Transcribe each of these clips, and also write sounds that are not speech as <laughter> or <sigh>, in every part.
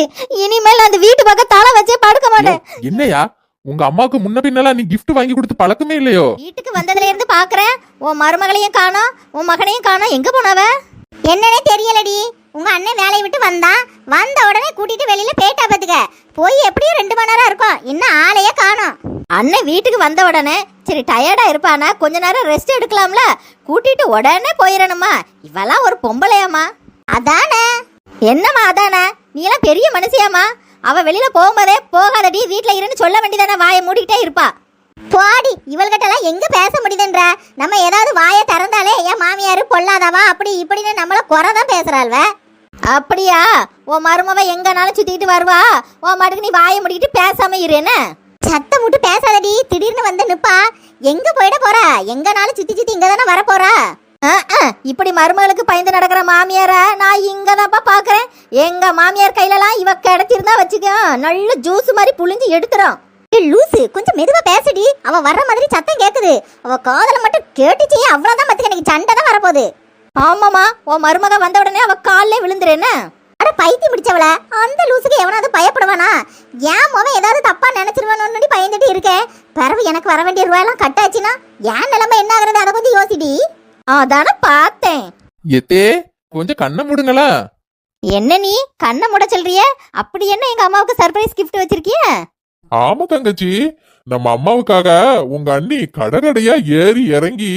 முடியாது இனிமேல் அந்த வீட்டு பக்கம் தலை வச்சே படுக்க மாட்டேன். என்னையா? உங்க அம்மாவுக்கு முன்ன பின்னலாம் நீ gift வாங்கி கொடுத்து பழக்கமே இல்லையோ? வீட்டுக்கு வந்ததுல இருந்து பாக்குறேன். உன் மருமகளையும் காணோம். உன் மகனையும் காணோம். எங்க போனவ? என்னன்னே தெரியலடி. உங்க அண்ணன் வேலையை விட்டு வந்தான். வந்த உடனே கூட்டிட்டு வெளியில போயிட்டா பாத்துக்க போய் எப்படியும் ரெண்டு மணி நேரம் இருக்கும். இன்னும் ஆளையே காணோம். அண்ணன் வீட்டுக்கு வந்த உடனே சரி டயர்டா இருப்பானா? கொஞ்ச நேரம் ரெஸ்ட் எடுக்கலாம்ல? கூட்டிட்டு உடனே போயிடணுமா? இவெல்லாம் ஒரு பொம்பளையாமா அதானே? என்னம்மா அதானே? நீ எல்லாம் பெரிய மனுஷியாமா அவ வெளியில போகும்போதே போகாதடி வீட்டில் இருன்னு சொல்ல வேண்டியதானே வாயை மூடிக்கிட்டே இருப்பா. போடி இவள்கிட்ட எல்லாம் எங்க பேச முடியுதுன்ற? நம்ம ஏதாவது வாயை திறந்தாலே என் மாமியாரு பொல்லாதவா? அப்படி இப்படின்னு நம்மள குறை தான் பேசுறாள்வ. அப்படியா? உன் மருமவ எங்கனாலும் சுத்திட்டு வருவா? உன் மாட்டுக்கு நீ வாயை மூடிக்கிட்டு பேசாம இரு என்ன? சத்தம் விட்டு பேசாதடி திடீர்னு வந்து நிப்பா. எங்க போயிட போறா? எங்கனாலும் சுத்தி சுத்தி இங்க தானே வர போறா இப்படி மருமகளுக்கு பயந்து நடக்கிற மாமியார நான் இங்க தான்ப்பா பாக்குறேன் எங்க மாமியார் கையிலலாம் இவ கிடைச்சிருந்தா வச்சுக்க. நல்ல ஜூஸ் மாதிரி புளிஞ்சு எடுத்துரும். லூசு கொஞ்சம் மெதுவா பேசுடி. அவ வர்ற மாதிரி சத்தம் கேக்குது. அவ காதல மட்டும் கேட்டுச்சு அவ்வளவுதான் மத்துக்கு எனக்கு சண்டை தான் வரப்போகுது. ஆமாமா உன் மருமக வந்த உடனே அவ கால்ல விழுந்துரு அட பைத்தியம் பிடிச்சவள. அந்த லூசுக்கு எவனாவது பயப்படுவானா? ஏன் முகம் ஏதாவது தப்பா நினைச்சிருவானு பயந்துட்டு இருக்கேன் பிறகு எனக்கு வர வேண்டிய ரூபாயெல்லாம் கட்டாச்சுன்னா ஏன் நிலைமை என்ன ஆகுறது? அதை கொஞ்சம் யோசிடி. அதான பார்த்தேன். எத்தே கொஞ்சம் கண்ணை மூடுங்களா? என்ன நீ? கண்ணை மூட சொல்றிய? அப்படி என்ன எங்க அம்மாவுக்கு சர்ப்ரைஸ் gift வச்சிருக்கிய? ஆமா தங்கச்சி நம்ம அம்மாவுக்காக உங்க அண்ணி கடகடையா ஏறி இறங்கி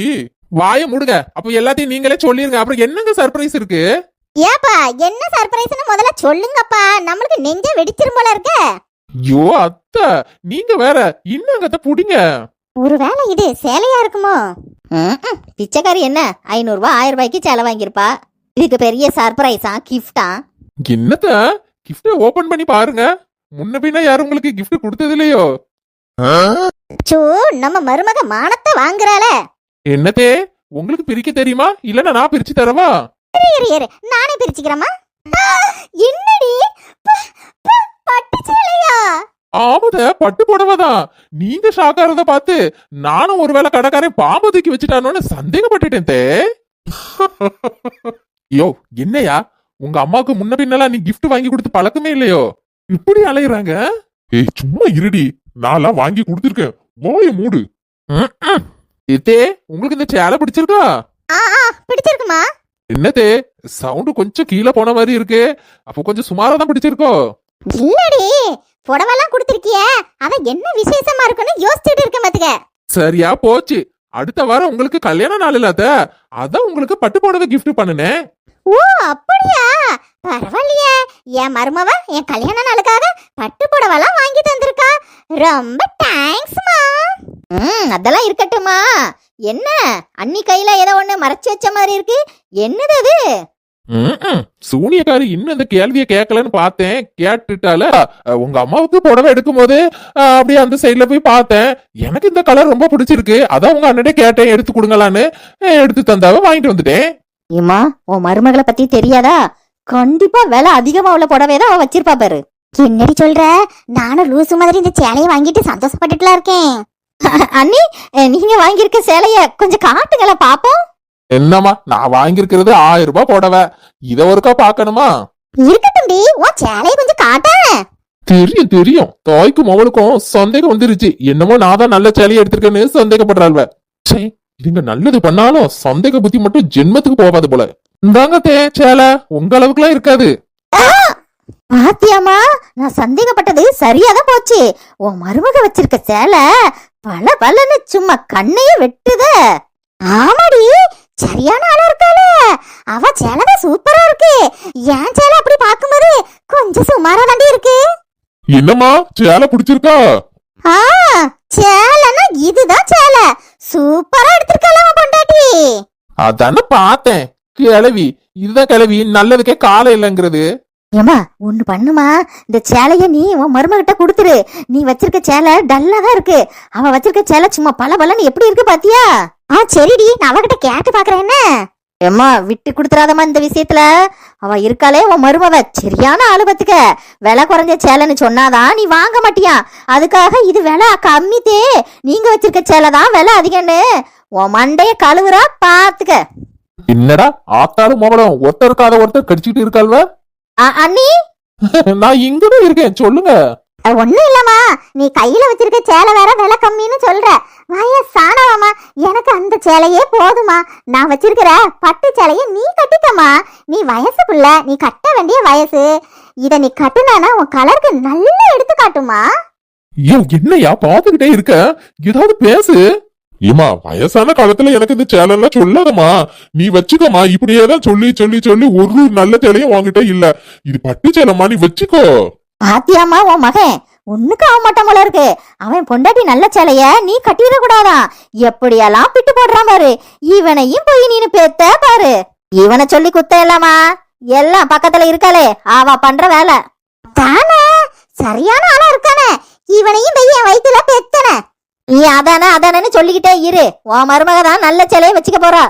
வாயை மூடுங்க. அப்ப எல்லாத்தையும் நீங்களே சொல்லிருங்க. அப்புறம் என்னங்க சர்ப்ரைஸ் இருக்கு? ஏப்பா என்ன சர்ப்ரைஸ்னு முதல்ல சொல்லுங்கப்பா. நம்மளுக்கு நெஞ்ச வெடிச்சிரும் போல இருக்க. ஐயோ அத்தை நீங்க வேற இன்னங்கத்த புடிங்க. ஒருவேளை இது சேலையா இருக்குமோ. பிச்சைக்காரி என்ன? ஐநூறு ரூபாய் ஆயிரம் ரூபாய்க்கு செலவு வாங்கியிருப்பா. இதுக்கு பெரிய சர்ப்ரைஸா கிஃப்டா? என்னத்த? gift ஓபன் பண்ணி பாருங்க. முன்ன பின்ன யாரும் உங்களுக்கு gift கொடுத்தது இல்லையோ சோ நம்ம மருமக மானத்தை வாங்குறாள. என்னத்தே? உங்களுக்கு பிரிக்க தெரியுமா? இல்லன்னா நான் பிரிச்சு தரவா? நானே பிரிச்சுக்கிறேம்மா. ஆ, என்னடி? ஆமாத பட்டு புடவைதான் நீங்க ஷாக்காரத பார்த்து நானும் ஒருவேளை கடைக்காரன் பாம்பு தூக்கி வச்சுட்டானோன்னு சந்தேகப்பட்டுட்டேன் தே. யோ என்னையா? உங்க அம்மாவுக்கு முன்ன பின்னலாம் நீ gift வாங்கி கொடுத்து பழக்கமே இல்லையோ? இப்படி அலையுறாங்க? ஏய் சும்மா இருடி. நான்லாம் வாங்கி கொடுத்துருக்கேன். வாய மூடு. இதே உங்களுக்கு இந்த சேலை பிடிச்சிருக்கா? பிடிச்சிருக்குமா? என்னதே சவுண்டு கொஞ்சம் கீழே போன மாதிரி இருக்கு. அப்போ கொஞ்சம் சுமாரா தான் பிடிச்சிருக்கோ? இல்லடி. புடவெல்லாம் கொடுத்துருக்கிய? அத என்ன விசேஷமா இருக்குன்னு யோசிச்சுட்டு இருக்கேன் பாத்துக்க சரியா போச்சு. அடுத்த வாரம் உங்களுக்கு கல்யாண நாள் இல்லாத அதான் உங்களுக்கு பட்டு புடவை gift பண்ணுனேன் ஓ அப்படியா? பரவாயில்லையே. என் மருமவ என் கல்யாண நாளுக்காக பட்டு புடவெல்லாம் வாங்கி தந்திருக்கா ரொம்ப தேங்க்ஸ்மா ம். அதெல்லாம் இருக்கட்டுமா என்ன? அண்ணி கையில ஏதோ ஒண்ணு மறைச்சு வச்ச மாதிரி இருக்கு. என்னது அது. சூனியக்காரி இன்னும் இந்த கேள்வியை கேட்கலன்னு பார்த்தேன். கேட்டுட்டால உங்க அம்மாவுக்கு புடவை எடுக்கும் போது அப்படியே அந்த சைடுல போய் பார்த்தேன். எனக்கு இந்த கலர் ரொம்ப பிடிச்சிருக்கு. அதான் உங்க அண்ணனே கேட்டேன் எடுத்து கொடுங்களான்னு எடுத்து தந்தாவ வாங்கிட்டு வந்துட்டேன். ஏமா உன் மருமகளை பத்தி தெரியாதா? கண்டிப்பா விலை அதிகமா உள்ள புடவை தான் அவ வச்சிருப்பா பாரு. என்னடி சொல்ற? நானும் லூசு மாதிரி இந்த சேலையை வாங்கிட்டு சந்தோஷப்பட்டுட்டுலாம் இருக்கேன். அண்ணி நீங்க வாங்கியிருக்க சேலைய கொஞ்சம் காட்டுங்கள பாப்போம். என்னம்மா நான் வாங்கியிருக்கிறது ஆயிரம் ரூபாய் புடவை. இதை ஒருக்கா பார்க்கணுமா? இருக்கட்டும்டி உன் சேலையை கொஞ்சம் காட்ட தெரியும் தெரியும். தாய்க்கும் அவளுக்கும் சந்தேகம் வந்துருச்சு. என்னமோ நான் தான் நல்ல சேலையை எடுத்திருக்கேன்னு சந்தேகப்படுறாள்வ. சே இதுங்க நல்லது பண்ணாலும் சந்தேக புத்தி மட்டும் ஜென்மத்துக்கு போகாது போல. இந்தாங்க தே சேலை. உங்க அளவுக்குலாம் இருக்காது. பாத்தியாமா நான் சந்தேகப்பட்டது சரியாதான் போச்சு. உன் மருமக வச்சிருக்க சேலை பல பலன்னு சும்மா கண்ணையே வெட்டுத. ஆமாடி. சரியான ஆளா இருக்காளே. அவ சேலை சூப்பரா இருக்கு. என் சேலை அப்படி பாக்கும்போது கொஞ்சம் சுமாரா தாண்டி இருக்கு? என்னம்மா சேலை பிடிச்சிருக்கா? ஆ சேலைன்னா இதுதான் சேலை. சூப்பரா எடுத்திருக்காளா பொண்டாட்டி. அதானே பார்த்தேன். கிளவி இதுதான் கிளவி நல்லதுக்கே காலம் இல்லைங்கிறது. ஏமா ஒண்ணு பண்ணுமா? இந்த சேலைய நீ உன் மருமகிட்ட கொடுத்துரு. நீ வச்சிருக்க சேலை டல்லா தான் இருக்கு. அவ வச்சிருக்க சேலை சும்மா பல பலன்னு எப்படி இருக்கு பாத்தியா? ஆ சரிடி. நான் அவகிட்ட கேட்டு பாக்குறேன். என்ன? ஏம்மா விட்டு கொடுத்துறாதம்மா இந்த விஷயத்துல. அவ இருக்காளே உன் மருமவ. சரியான ஆளு பத்துக்க. விலை குறைஞ்ச சேலைன்னு சொன்னாதான் நீ வாங்க மாட்டியா? அதுக்காக இது விலை கம்மித்தே. நீங்க வச்சிருக்க சேலை தான் விலை அதிகம்னு. உன் மண்டைய கழுவுறா பாத்துக்க. என்னடா? ஆத்தாலும் மோபலம் ஒருத்தர் இருக்காத ஒருத்தர் கடிச்சிட்டு இருக்காள்வ? அண்ணி? <laughs> நான் இங்கதான் இருக்கேன். சொல்லுங்க. ஒண்ணும் இல்லம்மா. நீ கையில வச்சிருக்க சேலை வேற விலை கம்மின்னு சொல்ற. வயசானவம்மா எனக்கு அந்த சேலையே போதுமா நான் வச்சிருக்கிற பட்டு சேலையை நீ கட்டிக்கம்மா. நீ வயசுக்குள்ள நீ கட்ட வேண்டிய வயசு. இத நீ கட்டுனா உன் கலருக்கு நல்லா எடுத்து காட்டுமா ஏன் என்னையா பாத்துக்கிட்டே இருக்க? ஏதாவது பேசு. ஏமா வயசான காலத்துல எனக்கு இந்த சேலெல்லாம் சொல்லாதம்மா. நீ வச்சுக்கோமா இப்படியே தான் சொல்லி சொல்லி சொல்லி ஒரு நல்ல சேலையும் வாங்கிட்டே இல்ல. இது பட்டு சேலைம்மா நீ வச்சுக்கோ. பாத்தியாமா உன் மகன். ஒண்ணுக்கு ஆக மாட்டான் போல இருக்கு. அவன் பொண்டாட்டி நல்ல சேலைய நீ கட்டிடக்கூடாதான் எப்படியெல்லாம் பிட்டு போடுறான் பாரு. இவனையும் போய் நீனு பேத்த பாரு. இவனை சொல்லி குத்த இல்லாமா எல்லாம் பக்கத்துல இருக்காளே அவ பண்ற வேலை. தானே? சரியான ஆளா இருக்கானே. இவனையும் போய் என் வயிற்றுல பெத்தன. நீ அதானே அதானேன்னு சொல்லிக்கிட்டே இரு. உன் மருமக தான் நல்ல சேலையை வச்சுக்க போறா.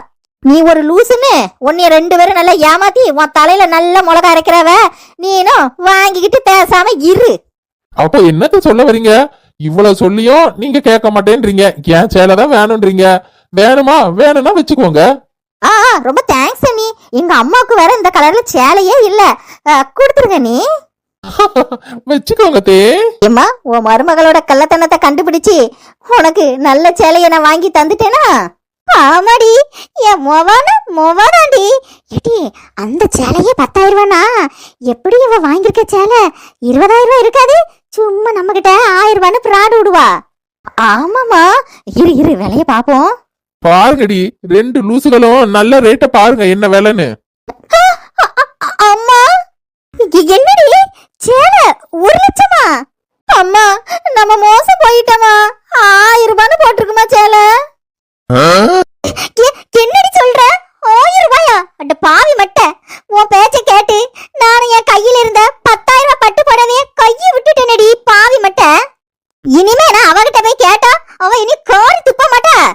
நீ ஒரு லூசுன்னு உன்னைய ரெண்டு பேரும் நல்லா ஏமாத்தி உன் தலையில நல்ல மிளகா அரைக்கிறவ நீனும் வாங்கிக்கிட்டு பேசாம இரு. அப்ப என்னத்த சொல்ல வரீங்க? இவ்வளவு சொல்லியும் நீங்க கேட்க மாட்டேன்றீங்க. ஏன் சேலை தான் வேணும்ன்றீங்க வேணுமா? வேணும்னா வச்சுக்கோங்க. ஆ ரொம்ப தேங்க்ஸ் நீ எங்க அம்மாவுக்கு வேற இந்த கலர்ல சேலையே இல்ல. கொடுத்துருங்க நீ <laughs> வச்சுக்கோங்க தே. ஏம்மா உன் மருமகளோட கள்ளத்தனத்தை கண்டுபிடிச்சு உனக்கு நல்ல சேலையை நான் வாங்கி தந்துட்டேனா? ஆமாடி. என் மொவான மொவானாண்டி. ஏடி அந்த சேலையே பத்தாயிரம் ரூபானா? எப்படி இவ வாங்கியிருக்க சேலை? இருபதாயிரம் ரூபாய் இருக்காது? சும்மா நம்ம கிட்ட ஆயிரம் ரூபான்னு பிராடு விடுவா. ஆமாமா இரு இரு விலைய பாப்போம் பாருங்கடி ரெண்டு லூசுகளும் நல்ல ரேட்ட பாருங்க என்ன விலைன்னு. அம்மா. என்னடி? சேலை ஒரு லட்சமா? அம்மா நம்ம மோசம் போயிட்டோமா ஆயிரம் ரூபான்னு போட்டிருக்குமா சேலை? என்னடி சொல்ற? ஆயிரம் ரூபாயா? அட பாவி மட்ட. உன் பேச்ச கேட்டு நானும் என் கையில இருந்த பத்தாயிரம் ரூபாய் பட்டு புடவைய கையை விட்டுட்டேனடி பாவி மட்ட இனிமே நான் அவகிட்ட போய் கேட்டா அவ இனி காரி துப்ப மாட்டா ஏய்,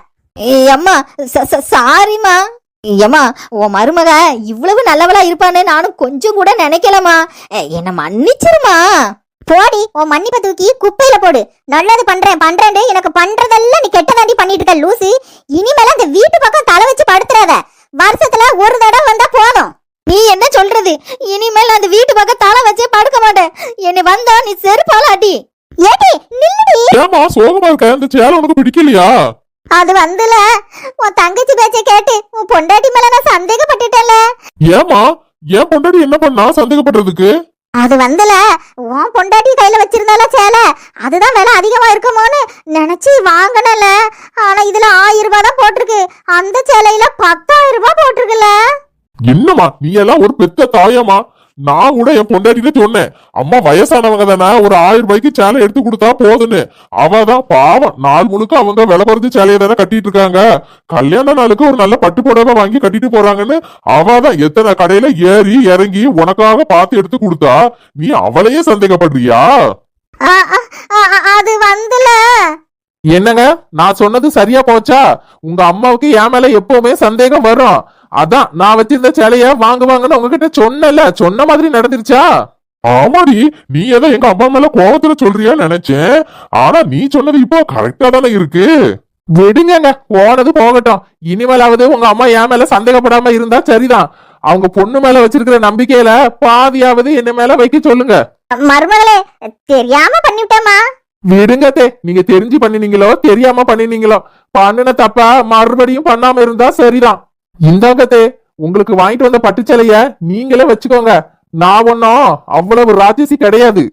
அம்மா ச- ச- சாரிம்மா. ஏம்மா உன் மருமக இவ்வளவு நல்லவளா இருப்பான்னு நானும் கொஞ்சம் கூட நினைக்கலம்மா. எ- என்னை மன்னிச்சிருமா போடி உன் மன்னிப்பை தூக்கி குப்பையில போடு. நல்லது பண்றேன் பண்றேன் எனக்கு பண்றதெல்லாம் நீ கெட்டதாண்டி பண்ணிட்டு இருக்க லூசு. இனிமேல அந்த வீட்டு பக்கம் தலை வச்சு படுத்துறாத. வருஷத்துல ஒரு தடவை வந்தா போதும். நீ என்ன சொல்றது? இனிமேல் அந்த வீட்டு பக்கம் தலை வச்சே படுக்க மாட்டேன். என்னை வந்தா நீ செருப்பால அடி. ஏடி நில்லுடி. ஏமா சோகமா இருக்க? அந்த சேலை உனக்கு பிடிக்கலையா? அது வந்துல. உன் தங்கச்சி பேச்ச கேட்டு உன் பொண்டாட்டி மேல நான் சந்தேகப்பட்டுட்டேன்ல. ஏமா ஏன் பொண்டாடி என்ன பண்ணா சந்தேகப்படுறதுக்கு? அது வந்துல. உன் பொண்டாட்டி கையில வச்சிருந்தால சேலை. அதுதான் விலை அதிகமா இருக்குமோன்னு நினைச்சு வாங்கினல ஆனா இதுல ஆயிரம் ரூபாய் தான் போட்டிருக்கு. அந்த சேலையில பத்தாயிரம் ரூபாய் போட்டிருக்குல்ல. என்னம்மா? நீ எல்லாம் ஒரு பெத்த தாயம்மா. நான் கூட என் பொண்டாட்டிட்ட சொன்னேன் அம்மா வயசானவங்க தானே ஒரு ஆயிரம் ரூபாய்க்கு சேலை எடுத்து கொடுத்தா போதுன்னு. அவதான் பாவம். நாள் முழுக்க அவங்க விலை குறைஞ்ச சேலையை தானே கட்டிட்டு இருக்காங்க. கல்யாண நாளுக்கு ஒரு நல்ல பட்டு புடவை வாங்கி கட்டிட்டு போறாங்கன்னு அவதான் எத்தனை கடையில ஏறி இறங்கி உனக்காக பார்த்து எடுத்து கொடுத்தா நீ அவளையே சந்தேகப்படுறியா? அது வந்துல. என்னங்க? நான் சொன்னது சரியா போச்சா? உங்க அம்மாவுக்கு என் மேல எப்பவுமே சந்தேகம் வரும். அதான் நான் வச்சிருந்த சேலைய வாங்குவாங்கன்னு உங்ககிட்ட சொன்னல சொன்ன மாதிரி நடந்துருச்சா? ஆமாடி நீ ஏதோ எங்க அம்மா மேல கோவத்துல சொல்றியான்னு நினைச்சேன். ஆனா நீ சொன்னது இப்போ கரெக்டா தானே இருக்கு. விடுங்கங்க போனது போகட்டும். இனிமேலாவது உங்க அம்மா என் மேல சந்தேகப்படாம இருந்தா சரிதான். அவங்க பொண்ணு மேல வச்சிருக்கிற நம்பிக்கையில பாதியாவது என்ன மேல வைக்க சொல்லுங்க. மருமகளே தெரியாம விடுங்கதே நீங்க தெரிஞ்சு பண்ணினீங்களோ தெரியாம பண்ணினீங்களோ பண்ணுன தப்பா மறுபடியும் பண்ணாம இருந்தா சரிதான். இந்தாங்கதே உங்களுக்கு வாங்கிட்டு வந்த பட்டுச்சலைய நீங்களே வச்சுக்கோங்க. நான் ஒன்னும் அவ்வளவு ராஜசி கிடையாது.